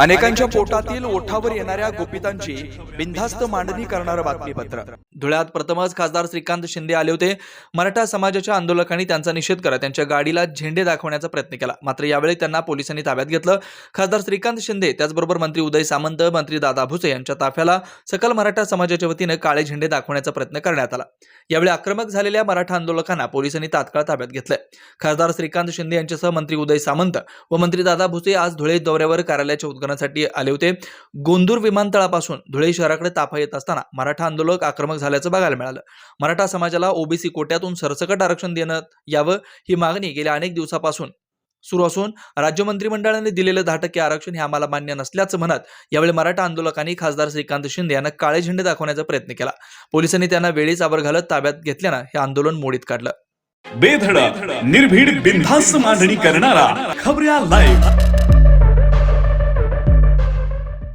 अनेकांच्या पोटातील ओठावर येणाऱ्या गोपितांची बिनधास्त मांडणी करणारं बातमीपत्र. धुळ्यात प्रथमच खासदार श्रीकांत शिंदे आले होते. मराठा समाजाच्या आंदोलकांनी त्यांचा निषेध करत त्यांच्या गाडीला झेंडे दाखवण्याचा प्रयत्न केला. मात्र यावेळी त्यांना पोलिसांनी ताब्यात घेतलं. खासदार श्रीकांत शिंदे त्याचबरोबर मंत्री उदय सामंत मंत्री दादा भुसे यांच्या ताफ्याला सकल मराठा समाजाच्या वतीनं काळे झेंडे दाखवण्याचा प्रयत्न करण्यात आला. यावेळी आक्रमक झालेल्या मराठा आंदोलकांना पोलिसांनी तात्काळ ताब्यात घेतलंय. खासदार श्रीकांत शिंदे यांच्यासह मंत्री उदय सामंत व मंत्री दादा भुसे आज धुळे दौऱ्यावर कार्यालयाच्या उद्घाटनासाठी आले होते. गोंदूर विमानतळापासून धुळे शहराकडे ताफा येत असताना मराठा आंदोलक आक्रमक झाल्याचं बघायला मिळालं. मराठा समाजाला ओबीसी कोट्यातून सरसकट आरक्षण देण्यात यावं ही मागणी गेल्या अनेक दिवसापासून सुरू असून राज्य मंत्रिमंडळाने दिलेलं दहा टक्के आरक्षण हे आम्हाला मान्य नसल्याचं म्हणत यावेळी मराठा आंदोलकांनी खासदार श्रीकांत शिंदे यांना काळे झेंडे दाखवण्याचा प्रयत्न केला. पोलिसांनी त्यांना वेळीच आवर घालत ताब्यात घेतल्यानं हे आंदोलन मोडीत काढलं. बेधडक निर्भीड बिनधास्त मांडणी करणारा खबऱ्या लाईव्ह